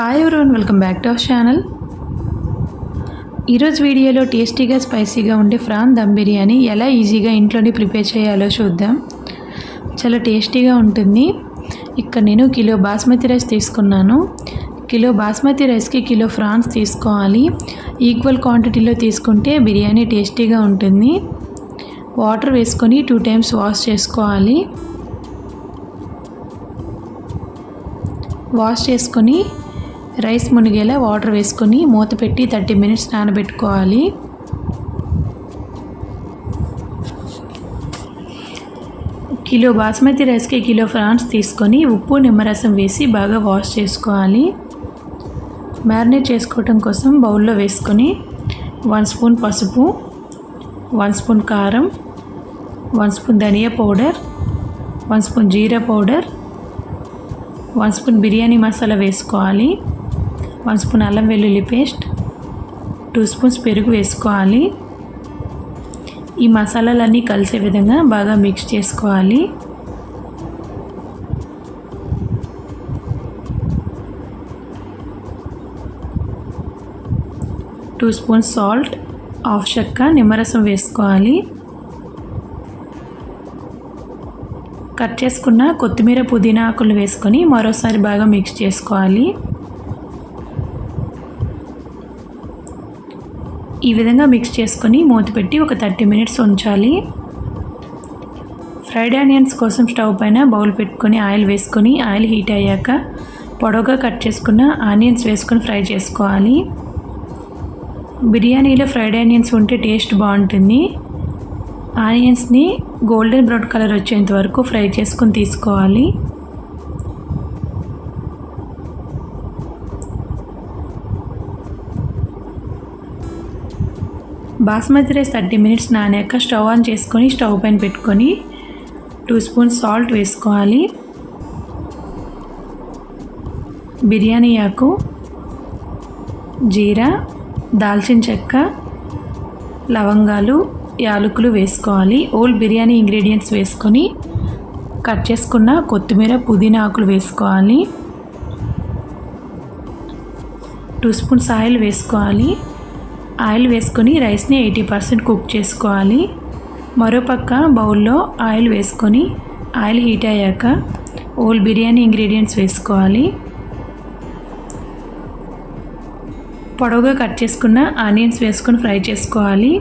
Hi everyone welcome back to our channel ఈరోజు వీడియోలో టేస్టీగా స్పైసీగా ఉండే ఫ్రాన్ దమ్ బిర్యానీ ఎలా ఈజీగా ఇంట్లోనే ప్రిపేర్ చేయాలో చూద్దాం. చాలా టేస్టీగా ఉంటుంది. ఇక్కడ నేను కిలో బాస్మతి రైస్ తీసుకున్నాను. కిలో బాస్మతి రైస్కి కిలో ఫ్రాన్స్ తీసుకోవాలి. ఈక్వల్ క్వాంటిటీలో తీసుకుంటే బిర్యానీ టేస్టీగా ఉంటుంది. వాటర్ వేసుకొని టూ టైమ్స్ వాష్ చేసుకోవాలి. వాష్ చేసుకొని రైస్ మునిగేలా వాటర్ వేసుకొని మూత పెట్టి థర్టీ మినిట్స్ నానబెట్టుకోవాలి. కిలో బాస్మతి రైస్కి కిలో ఫ్రాన్స్ తీసుకొని ఉప్పు నిమ్మరసం వేసి బాగా వాష్ చేసుకోవాలి. మ్యారినేట్ చేసుకోవటం కోసం బౌల్లో వేసుకొని వన్ స్పూన్ పసుపు వన్ స్పూన్ కారం వన్ స్పూన్ ధనియా పౌడర్ వన్ స్పూన్ జీరా powder one spoon biryani masala వేసుకోవాలి. వన్ స్పూన్ అల్లం వెల్లుల్లి పేస్ట్ టూ స్పూన్స్ పెరుగు వేసుకోవాలి. ఈ మసాలాలన్నీ కలిసే విధంగా బాగా మిక్స్ చేసుకోవాలి. టూ స్పూన్స్ సాల్ట్ హాఫ్ చెక్క నిమ్మరసం వేసుకోవాలి. కట్ చేసుకున్న కొత్తిమీర పుదీనా ఆకులు వేసుకొని మరోసారి బాగా మిక్స్ చేసుకోవాలి. ఈ విధంగా మిక్స్ చేసుకొని మూత పెట్టి ఒక థర్టీ మినిట్స్ ఉంచాలి. ఫ్రైడ్ ఆనియన్స్ కోసం స్టవ్ పైన బౌల్ పెట్టుకొని ఆయిల్ వేసుకొని ఆయిల్ హీట్ అయ్యాక పొడవుగా కట్ చేసుకున్న ఆనియన్స్ వేసుకొని ఫ్రై చేసుకోవాలి. బిర్యానీలో ఫ్రైడ్ ఆనియన్స్ ఉంటే టేస్ట్ బాగుంటుంది. ఆనియన్స్ని గోల్డెన్ బ్రౌన్ కలర్ వచ్చేంత వరకు ఫ్రై చేసుకొని తీసుకోవాలి. బాస్మతి రైస్ థర్టీ మినిట్స్ నానాక స్టవ్ ఆన్ చేసుకొని స్టవ్ పైన పెట్టుకొని టూ స్పూన్స్ సాల్ట్ వేసుకోవాలి. బిర్యానీ ఆకు జీరా దాల్చిన చెక్క లవంగాలు యాలకులు వేసుకోవాలి. ఓల్డ్ బిర్యానీ ఇంగ్రీడియంట్స్ వేసుకొని కట్ చేసుకున్న కొత్తిమీర పుదీనా ఆకులు వేసుకోవాలి. టూ స్పూన్స్ ఆయిల్ వేసుకోవాలి. ఆయిల్ వేసుకొని రైస్ని ఎయిటీ పర్సెంట్ కుక్ చేసుకోవాలి. మరోపక్క బౌల్లో ఆయిల్ వేసుకొని ఆయిల్ హీట్ అయ్యాక ఓల్ బిర్యానీ ఇంగ్రీడియంట్స్ వేసుకోవాలి. పొడవుగా కట్ చేసుకున్న ఆనియన్స్ వేసుకొని ఫ్రై చేసుకోవాలి.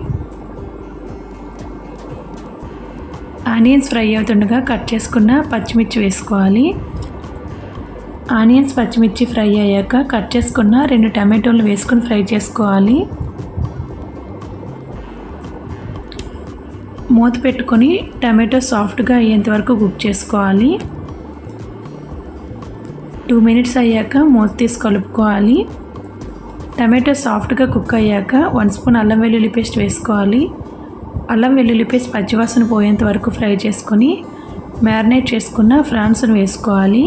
ఆనియన్స్ ఫ్రై అవుతుండగా కట్ చేసుకున్న పచ్చిమిర్చి వేసుకోవాలి. ఆనియన్స్ పచ్చిమిర్చి ఫ్రై అయ్యాక కట్ చేసుకున్న రెండు టమాటోలు వేసుకొని ఫ్రై చేసుకోవాలి. మూత పెట్టుకొని టమాటో సాఫ్ట్గా అయ్యేంత వరకు కుక్ చేసుకోవాలి. టూ మినిట్స్ అయ్యాక మూత తీసి కలుపుకోవాలి. టమాటో సాఫ్ట్గా కుక్ అయ్యాక వన్ స్పూన్ అల్లం వెల్లుల్లి పేస్ట్ వేసుకోవాలి. అల్లం వెల్లుల్లి పేస్ట్ పచ్చివాసన పోయేంత వరకు ఫ్రై చేసుకొని మ్యారినేట్ చేసుకున్న ఫ్రాన్స్ను వేసుకోవాలి.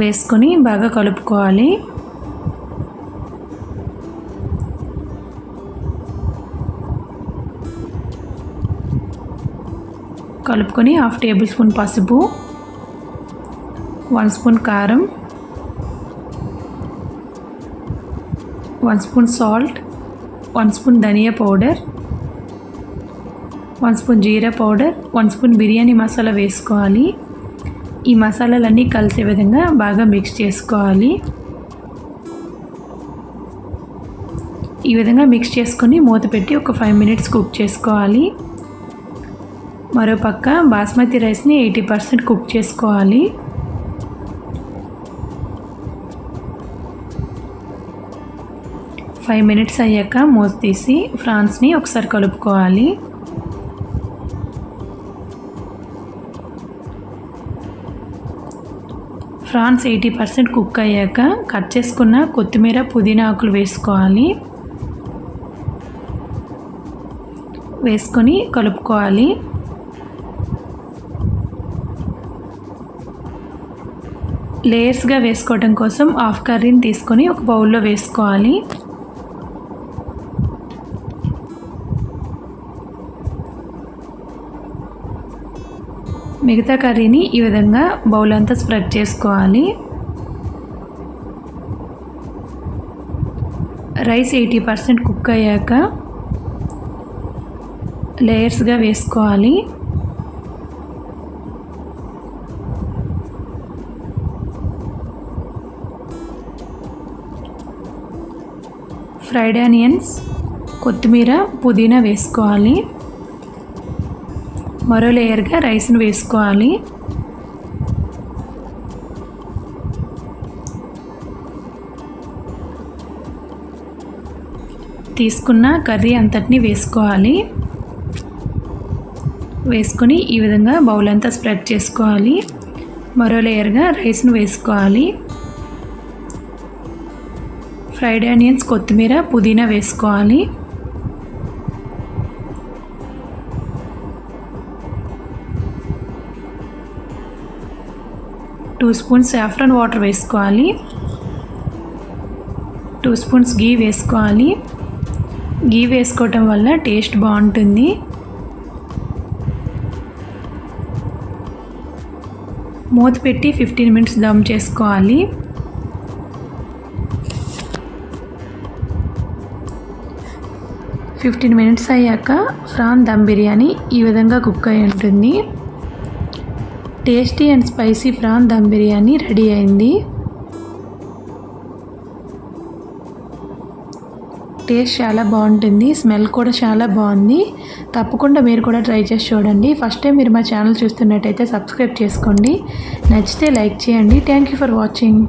వేసుకొని బాగా కలుపుకోవాలి. కలుపుకొని హాఫ్ టేబుల్ స్పూన్ పసుపు వన్ స్పూన్ కారం one spoon salt one spoon ధనియా పౌడర్ వన్ స్పూన్ జీరా powder one spoon biryani masala వేసుకోవాలి. ఈ మసాలాలన్నీ కలిసే విధంగా బాగా మిక్స్ చేసుకోవాలి. ఈ విధంగా మిక్స్ చేసుకొని మూత పెట్టి ఒక ఫైవ్ మినిట్స్ కుక్ చేసుకోవాలి. మరోపక్క బాస్మతి రైస్ని ఎయిటీ పర్సెంట్ కుక్ చేసుకోవాలి. ఫైవ్ మినిట్స్ అయ్యాక మూత తీసి ఫ్రాన్స్ని ఒకసారి కలుపుకోవాలి. ఫ్రాన్స్ ఎయిటీ పర్సెంట్ కుక్ అయ్యాక కట్ చేసుకున్న కొత్తిమీర పుదీనా ఆకులు వేసుకోవాలి. వేసుకొని కలుపుకోవాలి. లేయర్స్గా వేసుకోవడం కోసం హాఫ్ కర్రీని తీసుకొని ఒక బౌల్లో వేసుకోవాలి. మిగతా కర్రీని ఈ విధంగా బౌల్ అంతా స్ప్రెడ్ చేసుకోవాలి. రైస్ ఎయిటీ పర్సెంట్ కుక్ అయ్యాక లేయర్స్గా వేసుకోవాలి. ఫ్రైడ్ ఆనియన్స్ కొత్తిమీర పుదీనా వేసుకోవాలి. మరో లేయర్గా రైస్ని వేసుకోవాలి. తీసుకున్న కర్రీ అంతటిని వేసుకోవాలి. వేసుకొని ఈ విధంగా బౌల్ అంతా స్ప్రెడ్ చేసుకోవాలి. మరో లేయర్గా రైస్ను వేసుకోవాలి. ఫ్రైడ్ ఆనియన్స్ కొత్తిమీర పుదీనా వేసుకోవాలి. టూ స్పూన్స్ సాఫ్రన్ వాటర్ వేసుకోవాలి. టూ స్పూన్స్ గీ వేసుకోవాలి. గీ వేసుకోవటం వల్ల టేస్ట్ బాగుంటుంది. మూత పెట్టి ఫిఫ్టీన్ మినిట్స్ దమ్ చేసుకోవాలి. ఫిఫ్టీన్ మినిట్స్ అయ్యాక ఫ్రాన్ దమ్ బిర్యానీ ఈ విధంగా కుక్ అయి ఉంటుంది. Tasty and spicy prawn dum biryani ready అయింది. టేస్ట్ చాలా బాగుంటుంది. స్మెల్ కూడా చాలా బాగుంది. తప్పకుండా మీరు కూడా ట్రై చేసి చూడండి. ఫస్ట్ టైం మీరు మా ఛానల్ చూస్తున్నట్టయితే సబ్స్క్రైబ్ చేసుకోండి. నచ్చితే లైక్ చేయండి. Thank you for watching.